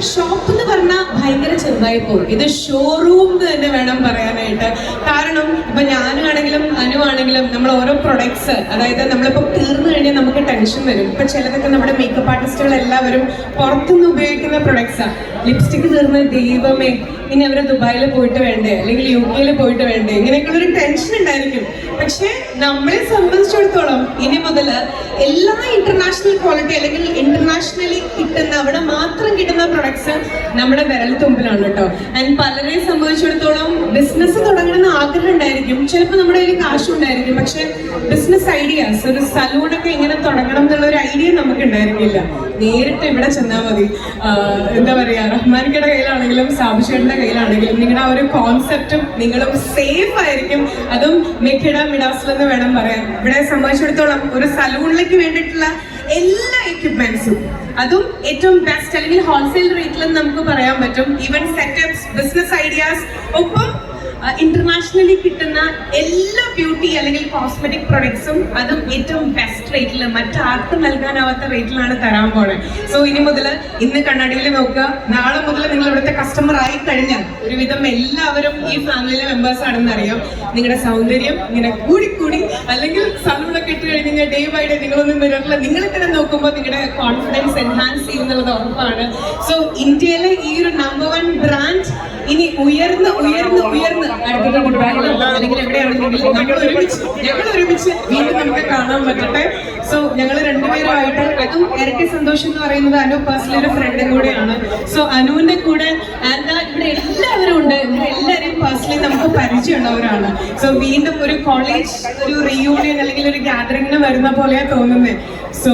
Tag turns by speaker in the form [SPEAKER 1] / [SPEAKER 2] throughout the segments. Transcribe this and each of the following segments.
[SPEAKER 1] Shop എന്ന് പറഞ്ഞാൽ ഭയങ്കര ചെറുതായി പോകും. ഇത് ഷോറൂം എന്ന് തന്നെ വേണം പറയാനായിട്ട്. കാരണം ഇപ്പൊ ഞാനാണെങ്കിലും അനുവാണെങ്കിലും നമ്മൾ ഓരോ പ്രൊഡക്ട്സ് അതായത് നമ്മളിപ്പോ തീർന്നു കഴിഞ്ഞാൽ നമുക്ക് ടെൻഷൻ വരും. ഇപ്പൊ ചിലതൊക്കെ നമ്മുടെ മേക്കപ്പ് ആർട്ടിസ്റ്റുകൾ എല്ലാവരും പുറത്തുനിന്ന് ഉപയോഗിക്കുന്ന പ്രൊഡക്ട്സാണ് ലിപ്സ്റ്റിക് തീർന്ന ദൈവമേ ഇനി അവരെ ദുബായിൽ പോയിട്ട് വേണ്ടേ? അല്ലെങ്കിൽ യു കെയിൽ പോയിട്ട് വേണ്ടേ? ഇങ്ങനെയൊക്കെയുള്ള ഒരു ടെൻഷൻ ഉണ്ടായിരിക്കും. പക്ഷേ നമ്മളെ സംബന്ധിച്ചിടത്തോളം ഇനി മുതൽ എല്ലാ ഇന്റർനാഷണൽ ക്വാളിറ്റി അല്ലെങ്കിൽ ഇന്റർനാഷണലി കിട്ടുന്ന അവിടെ മാത്രം കിട്ടുന്ന പ്രൊഡക്ട്സ് നമ്മുടെ വിരൽ തുമ്പിലാണ് കേട്ടോ. ആൻഡ് പലരെ സംബന്ധിച്ചിടത്തോളം ബിസിനസ് തുടങ്ങണമെന്ന് ആഗ്രഹം ഉണ്ടായിരിക്കും. ചിലപ്പോൾ നമ്മുടെ കയ്യിൽ കാശും ഉണ്ടായിരിക്കും. പക്ഷെ ബിസിനസ് ഐഡിയാസ് ഒരു സലൂണൊക്കെ ഇങ്ങനെ തുടങ്ങണം എന്നുള്ള ഒരു ഐഡിയ നമുക്ക് ഉണ്ടായിരിക്കില്ല നേരിട്ട് ഇവിടെ ചെന്നാൽ മതി. എന്താ പറയാ റഹ്മാനിക്കയുടെ കയ്യിലാണെങ്കിലും സാബുഷേട്ടിന്റെ കയ്യിലാണെങ്കിലും നിങ്ങളുടെ ആ ഒരു കോൺസെപ്റ്റും നിങ്ങളും സേഫ് ആയിരിക്കും. അതും മെക്കിട മിഡാസിലെന്ന് വേണം പറയാൻ. ഇവിടെ സംബന്ധിച്ചിടത്തോളം ഒരു സലൂണിലേക്ക് വേണ്ടിയിട്ടുള്ള എല്ലാ എക്യുപ്മെന്റ്സും അതും ഏറ്റവും ബെസ്റ്റ് അല്ലെങ്കിൽ ഹോൾസെയിൽ റേറ്റിലും നമുക്ക് പറയാൻ പറ്റും. ഈവൻ സെറ്റപ്സ് ബിസിനസ് ഐഡിയാസ് ഒപ്പം ഇന്റർനാഷണലി കിട്ടുന്ന എല്ലാ ബ്യൂട്ടി അല്ലെങ്കിൽ കോസ്മെറ്റിക് പ്രൊഡക്ട്സും അതും ഏറ്റവും ബെസ്റ്റ് റേറ്റിൽ മറ്റാർക്കും നൽകാനാവാത്ത റേറ്റിലാണ് തരാൻ പോണത് സോ ഇനി മുതൽ ഇന്ന് കണ്ണാടിയിൽ നോക്കുക. നാളെ മുതൽ നിങ്ങൾ ഇവിടുത്തെ കസ്റ്റമർ ആയി കഴിഞ്ഞാൽ ഒരുവിധം എല്ലാവരും ഈ ഫാമിലിയിലെ മെമ്പേഴ്സ് ആണെന്ന് അറിയാം. നിങ്ങളുടെ സൗന്ദര്യം ഇങ്ങനെ കൂടിക്കൂടി അല്ലെങ്കിൽ സൗണ്ടൊക്കെ ഇട്ട് കഴിഞ്ഞാൽ ഡേ ബൈ ഡേ നിങ്ങളൊന്നും മിററിൽ നിങ്ങളെ തന്നെ നോക്കുമ്പോൾ നിങ്ങളുടെ കോൺഫിഡൻസ് എൻഹാൻസ് ചെയ്യുന്നുള്ളത് ഉറപ്പാണ്. സോ ഇന്ത്യയിലെ ഈ ഒരു നമ്പർ വൺ ബ്രാൻഡ് ഇനി ഉയർന്ന് ഉയർന്ന് ഉയർന്ന് അടുത്ത അല്ലെങ്കിൽ എവിടെയാണെങ്കിലും ഞങ്ങൾ ഒരുമിച്ച് ഞങ്ങൾ ഒരുമിച്ച് വീണ്ടും നമുക്ക് കാണാൻ പറ്റട്ടെ. സോ ഞങ്ങൾ രണ്ടുപേരുമായിട്ട് അതും ഇരട്ടി സന്തോഷം എന്ന് പറയുന്നത് അനു പേഴ്സണലി ഒരു ഫ്രണ്ടും കൂടെയാണ്. സോ അനുവിന്റെ കൂടെ ആൻഡ് നമുക്ക് സോ വീണ്ടും ഒരു കോളേജ് ഒരു റീയൂണിയൻ അല്ലെങ്കിൽ ഒരു ഗാദറിംഗിന് വരുന്ന പോലെയാ തോന്നുന്നത് സോ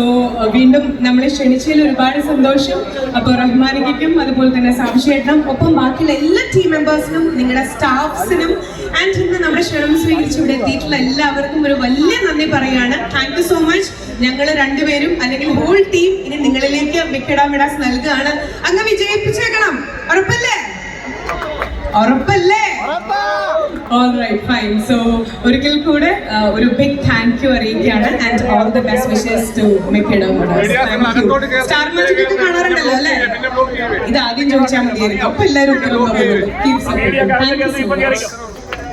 [SPEAKER 1] വീണ്ടും നമ്മളെ ക്ഷണിച്ചതിൽ ഒരുപാട് സന്തോഷം. അപ്പോൾ റഹ്മാനിക്കും അതുപോലെ തന്നെ സാംശേട്ടനും ഒപ്പം ബാക്കിയുള്ള എല്ലാ ടീം മെമ്പേഴ്സിനും നിങ്ങളുടെ സ്റ്റാഫ്സിനും ആൻഡ് ഇന്ന് നമ്മുടെ ക്ഷണം സ്വീകരിച്ച് ഇവിടെ എത്തിയിട്ടുള്ള എല്ലാവർക്കും ഒരു വലിയ നന്ദി പറയാണ്. താങ്ക് യു സോ മച്ച് ഞങ്ങൾ രണ്ടുപേരും അല്ലെങ്കിൽ ഹോൾ ടീം ഇനി നിങ്ങളിലേക്ക് വിക്കടാം വിടാസ് നൽകുകയാണ് അങ്ങ് വിജയിപ്പിച്ചേക്കണം. ഉറപ്പല്ലേ? ഉറപ്പല്ലേ? ഓൾറൈറ്റ് ഫൈൻ സോ ഒരിക്കൽ കൂടെ ഒരു ബിഗ് താങ്ക് യു അറിയിക്കുകയാണ്. And all the best wishes to star magic ഒക്കെ കാണാറുണ്ടല്ലോ അല്ലേ? ഇത് ആദ്യം ചോദിച്ചാൽ മതിയായിരുന്നു അപ്പൊ എല്ലാവരും താങ്ക് യു സോ supporting.